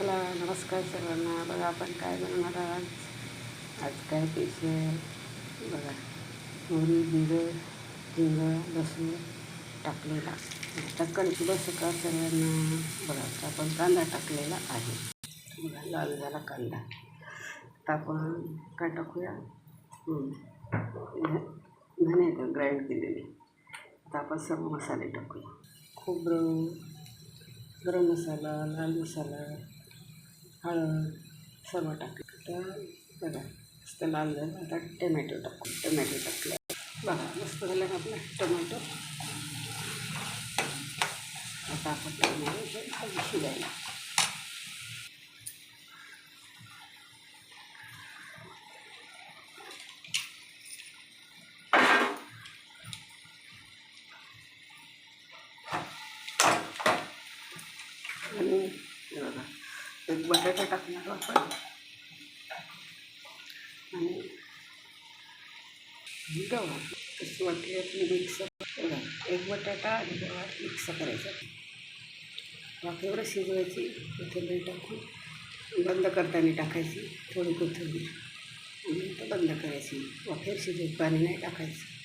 चला नमस्कार सर्वांना. बघा आपण काय बनवणार आज आज काय स्पेशल बघा मोहरी जिरं झिंग लसूण टाकलेला. टक्कन बस का सर्वांना? बघा आपण कांदा टाकलेला आहे. बघा लाल झाला कांदा. आता आपण काय टाकूया? धने ग्राइंड केलेले. आता आपण सर्व मसाले टाकूया. खोबरं गरम मसाला लाल मसाला हळद सर्व टाकलं. तर बघा मस्त लाल झालं. आता टमॅटो टाकू. टमॅटो टाकलं. बघा मस्त झालं ना आपलं टमॅटो? आता आपण टाकणार शिजायला आणि हे बघा एक बटाटा टाकणार आपण आणि गव्हा. तशी वाटली मिक्स एक बटाटा आणि गव्हा मिक्स करायचा. वाफेवर शिजवायची कोथिंबीर टाकून बंद करताना टाकायची थोडी कोथिंबीर. आणि नंतर बंद करायची. वाफेवर शिजवत पाणी नाही टाकायचं.